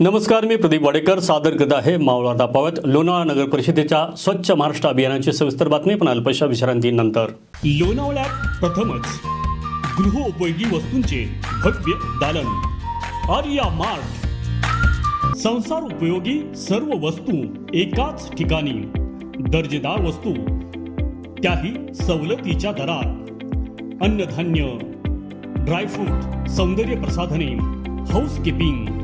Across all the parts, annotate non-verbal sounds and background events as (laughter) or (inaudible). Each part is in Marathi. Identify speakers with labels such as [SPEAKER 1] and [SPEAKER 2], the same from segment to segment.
[SPEAKER 1] नमस्कार मी प्रदीप वाडेकर. सादर करत आहे मावळा दापावत लोणावळा नगर परिषदेच्या स्वच्छ महाराष्ट्र अभियानाची सविस्तर बातमी. पण अल्पशा विश्रांतीनंतर लोणावळ्यात प्रथमच गृहोपयोगी वस्तूंचे भव्य दालन. आर्या मार्ट. संसार उपयोगी सर्व वस्तू एकाच ठिकाणी. दर्जेदार वस्तू त्याही सवलतीच्या दरात. अन्नधान्य ड्रायफ्रूट सौंदर्य प्रसाधने हाऊसकीपिंग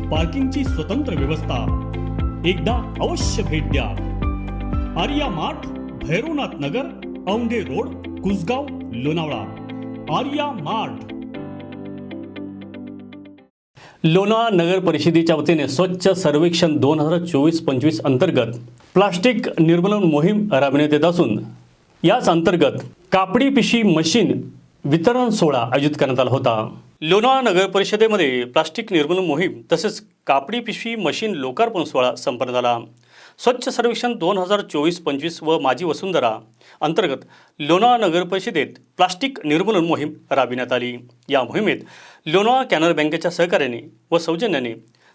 [SPEAKER 1] पार्किंगची स्वतंत्र व्यवस्था. एकदा अवश्य भेट द्या. Arya Mart Bhairavnath Nagar Aundhe road Kusgaon Lonavala. Arya Mart. Lonavala नगर परिषदेच्या वतीने स्वच्छ सर्वेक्षण दोन हजार चोवीस पंचवीस अंतर्गत प्लास्टिक निर्मूलन मोहीम राबविण्यात येत असून याच अंतर्गत कापडी पिशी मशीन वितरण सोहळा आयोजित करण्यात आला होता. लोणावळा नगर परिषदेमध्ये प्लास्टिक निर्मूलन मोहीम तसेच कापडी पिशवी मशीन लोकार्पण सोहळा संपन्न झाला. स्वच्छ सर्वेक्षण दोन हजार चोवीस पंचवीस व माझी वसुंधरा अंतर्गत लोणावळा नगर परिषदेत प्लास्टिक निर्मूलन मोहीम राबविण्यात आली. या मोहिमेत लोणावळा कॅनरा बँकेच्या सहकार्याने व सौजन्याने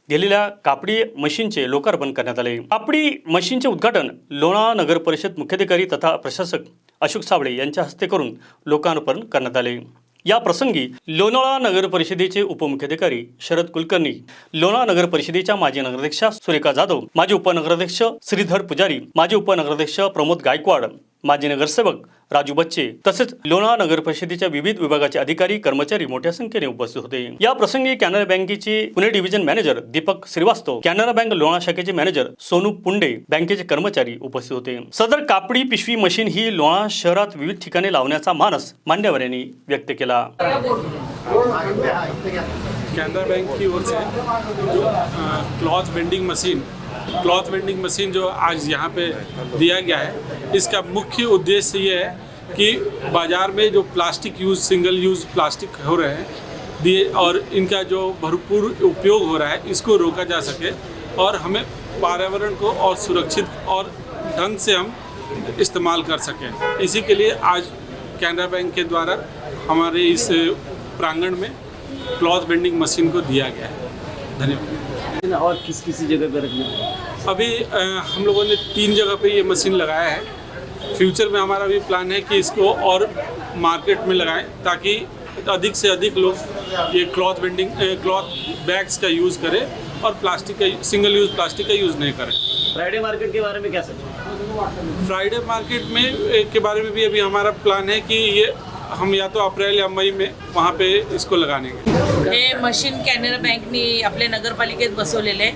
[SPEAKER 1] दिलेल्या कापडी मशीनचे लोकार्पण करण्यात आले. कापडी मशीनचे उद्घाटन लोणावळा नगर परिषद मुख्याधिकारी तथा प्रशासक अशोक साबळे यांच्या हस्ते करून लोकार्पण करण्यात आले. या प्रसंगी लोणावळा नगर परिषदेचे उपमुख्याधिकारी शरद कुलकर्णी लोणावळा नगर परिषदेच्या माजी नगराध्यक्षा सुरेखा जाधव माजी उपनगराध्यक्ष श्रीधर पुजारी माजी उपनगराध्यक्ष प्रमोद गायकवाड माजी नगरसेवक राजू बच्चे तसेच लोणावळा नगर परिषदेच्या विविध विभागाचे अधिकारी कर्मचारी मोठ्या संख्येने उपस्थित होते. या प्रसंगी कॅनरा बँकेचे Pune division manager Deepak Shrivastava Canara Bank Lona शाखेचे मॅनेजर सोनू पुंडे बँकेचे कर्मचारी उपस्थित होते. सदर कापडी पिशवी मशीन ही लोणा शहरात विविध ठिकाणी लावण्याचा मानस मान्यवर यांनी व्यक्त केला.
[SPEAKER 2] कैनरा बैंक की ओर से जो cloth vending machine cloth vending machine जो आज यहाँ पे दिया गया है, इसका मुख्य उद्देश्य ये है कि बाज़ार में जो plastic use, single use plastic हो रहे हैं, दिए और इनका जो भरपूर उपयोग हो रहा है, इसको रोका जा सके और हमें पर्यावरण को और सुरक्षित और ढंग से हम इस्तेमाल कर सकें। इसी के लिए आज कैनरा बैंक के द्वारा हमारे इस प्रांगण में क्लॉथ वेंडिंग मशीन को दिया गया है। धन्यवाद।
[SPEAKER 3] और किस किसी जगह पर रखना है?
[SPEAKER 2] अभी अ, हम लोगों ने तीन जगह पे ये मशीन लगाया है। फ्यूचर में हमारा भी प्लान है कि इसको और मार्केट में लगाएँ ताकि अधिक से अधिक लोग ये क्लॉथ वेंडिंग क्लॉथ बैग्स का यूज़ करें और प्लास्टिक का सिंगल यूज़ प्लास्टिक का यूज़ नहीं करें।
[SPEAKER 3] फ्राइडे मार्केट के बारे में क्या सोचें
[SPEAKER 2] फ्राइडे मार्केट में के बारे में भी अभी हमारा प्लान है कि ये हम या तो अप्रैल या मई में वहाँ पे इसको लगाने
[SPEAKER 4] हे मशीन कॅनरा बँकनी आपल्या नगरपालिकेत बसवलेले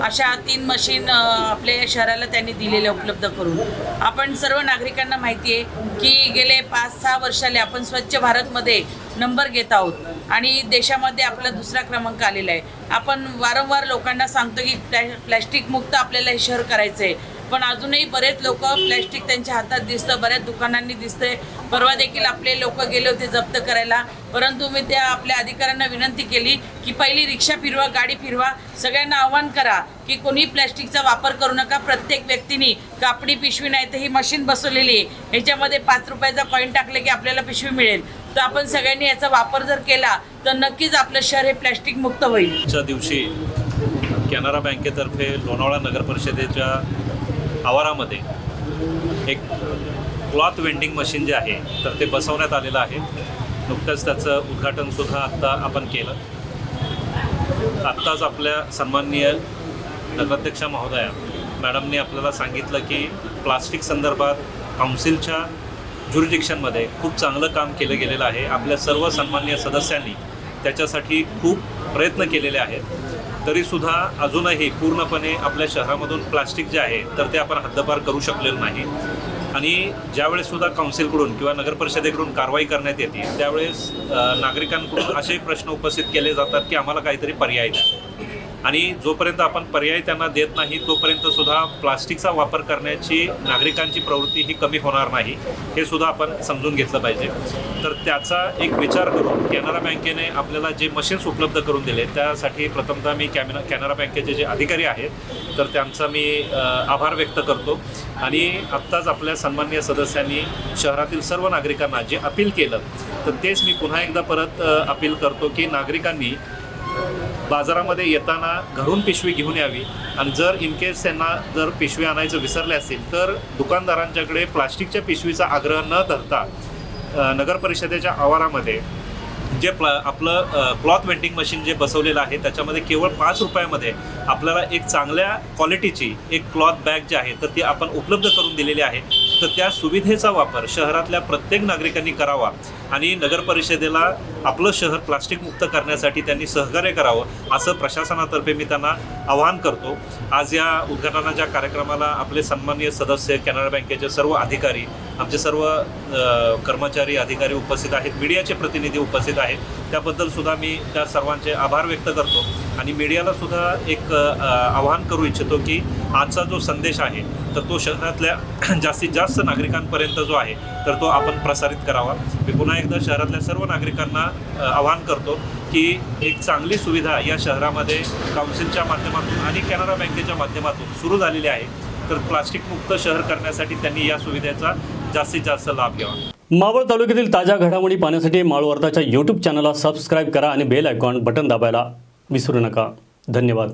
[SPEAKER 4] अशा तीन मशीन अ, आपल्या शहराला त्यांनी दिलेले उपलब्ध करून. आपण सर्व नागरिकांना माहिती आहे की गेले पाच सहा वर्षाले आपण स्वच्छ भारतमध्ये नंबर घेत आहोत आणि देशामध्ये आपला दुसरा क्रमांक आलेला आहे. आपण वारंवार लोकांना सांगतो की प्लॅ प्लॅस्टिक मुक्त आपल्याला हे शहर करायचं आहे पण अजूनही बरेच लोक प्लॅस्टिक त्यांच्या हातात दिसतं बऱ्याच दुकानांनी दिसतंय. परवा देखील आपले लोक गेले होते जप्त करायला. परंतु मी त्या आपल्या अधिकाऱ्यांना विनंती केली की पहिली रिक्षा फिरवा गाडी फिरवा. सगळ्यांना आव्हान करा की कोणी प्लॅस्टिकचा वापर करू नका. प्रत्येक व्यक्तीने कापडी पिशवी नाही तर ही मशीन बसवलेली आहे. ह्याच्यामध्ये पाच रुपयाचा कॉईन टाकले की आपल्याला पिशवी मिळेल. तर आपण सगळ्यांनी याचा वापर जर केला तर नक्कीच आपलं शहर हे प्लॅस्टिक मुक्त होईल.
[SPEAKER 5] च्या दिवशी कॅनरा बँकेतर्फे लोणावळा नगर परिषदेच्या आवारामध्ये. एक क्लॉथ वेंडिंग मशीन जे आहे तर ते बसवण्यात आलेलं आहे. नुकतंच त्याचं उद्घाटनसुद्धा आत्ता आपण केलं. आत्ताच आपल्या सन्माननीय नगराध्यक्षा महोदया मॅडमने आपल्याला सांगितलं की प्लास्टिक संदर्भात काउन्सिलच्या ज्युरिडिक्शनमध्ये खूप चांगलं काम केलं गेलेलं आहे. आपल्या सर्व सन्मान्य सदस्यांनी त्याच्यासाठी खूप प्रयत्न केलेले आहेत. तरीसुद्धा अजूनही पूर्णपणे आपल्या शहरामधून प्लास्टिक जे आहे तर ते आपण हद्दपार करू शकलेलो नाही. आणि ज्यावेळेस सुद्धा काउन्सिलकडून किंवा नगर परिषदेकडून कारवाई करण्यात येते त्यावेळेस नागरिकांकडून असे प्रश्न उपस्थित केले जातात की आम्हाला काहीतरी पर्याय द्या. आणि जोपर्यंत आपण पर्याय त्यांना देत नाही तोपर्यंत सुद्धा प्लास्टिकचा वापर करण्याची नागरिकांची प्रवृत्ती ही कमी होणार नाही हे सुद्धा आपण समजून घेतलं पाहिजे. तर त्याचा एक विचार करून कॅनरा बँकेने आपल्याला जे मशीन्स उपलब्ध करून दिले त्यासाठी प्रथमतः मी कॅमेरा कॅनरा बँकेचे जे अधिकारी आहेत तर त्यांचा मी आभार व्यक्त करतो. आणि आत्ताच आपल्या सन्माननीय सदस्यांनी शहरातील सर्व नागरिकांना जे अपील केलं तर तेच मी पुन्हा एकदा परत अपील करतो की नागरिकांनी बाजारामध्ये येताना घरून पिशवी घेऊन यावी. आणि जर इनकेस त्यांना जर पिशवी आणायचं विसरले असतील तर दुकानदारांच्याकडे प्लास्टिकच्या पिशवीचा आग्रह न धरता नगर परिषदेच्या आवारामध्ये जे प्ला आपलं क्लॉथ वेंडिंग मशीन जे बसवलेलं आहे त्याच्यामध्ये केवळ पाच रुपयामध्ये आपल्याला एक चांगल्या क्वालिटीची एक क्लॉथ बॅग जी आहे तर ती आपण उपलब्ध करून दिलेली आहे. तर त्या सुविधेचा वापर शहरातल्या प्रत्येक नागरिकांनी करावा आणि नगर परिषदेला आपलं शहर प्लास्टिक मुक्त करण्यासाठी त्यांनी सहकार्य करावं असं प्रशासनातर्फे मी त्यांना आवाहन करतो. आज या उद्घाटनाच्या कार्यक्रमाला आपले सन्माननीय सदस्य कॅनरा बँकेचे सर्व अधिकारी आमचे सर्व कर्मचारी अधिकारी उपस्थित आहेत मीडियाचे प्रतिनिधी उपस्थित आहेत त्याबद्दल सुद्धा मी त्या सर्वांचे आभार व्यक्त करतो. आणि मीडियाला सुद्धा एक आवाहन करू इच्छितो की आजचा जो संदेश आहे तर तो शहरातल्या (clears throat) जास्तीत जास्त नागरिकांपर्यंत जो आहे तर तो आपण प्रसारित करावा. मी पुन्हा एकदा शहरातल्या सर्व नागरिकांना आवाहन करतो की एक चांगली सुविधा या शहरामध्ये काउन्सिलच्या माध्यमातून आणि कॅनरा बँकेच्या माध्यमातून सुरू झालेली आहे. तर प्लास्टिकमुक्त शहर करण्यासाठी त्यांनी या सुविधेचा जास्तीत जास्त लाभ घ्यावा.
[SPEAKER 1] मावळ तालुक्यातील ताज्या घडामोडी पाहण्यासाठी माळवर्धाच्या यूट्यूब चॅनलला सबस्क्राईब करा आणि बेल आयकॉन बटन दाबायला विसरू नका. धन्यवाद.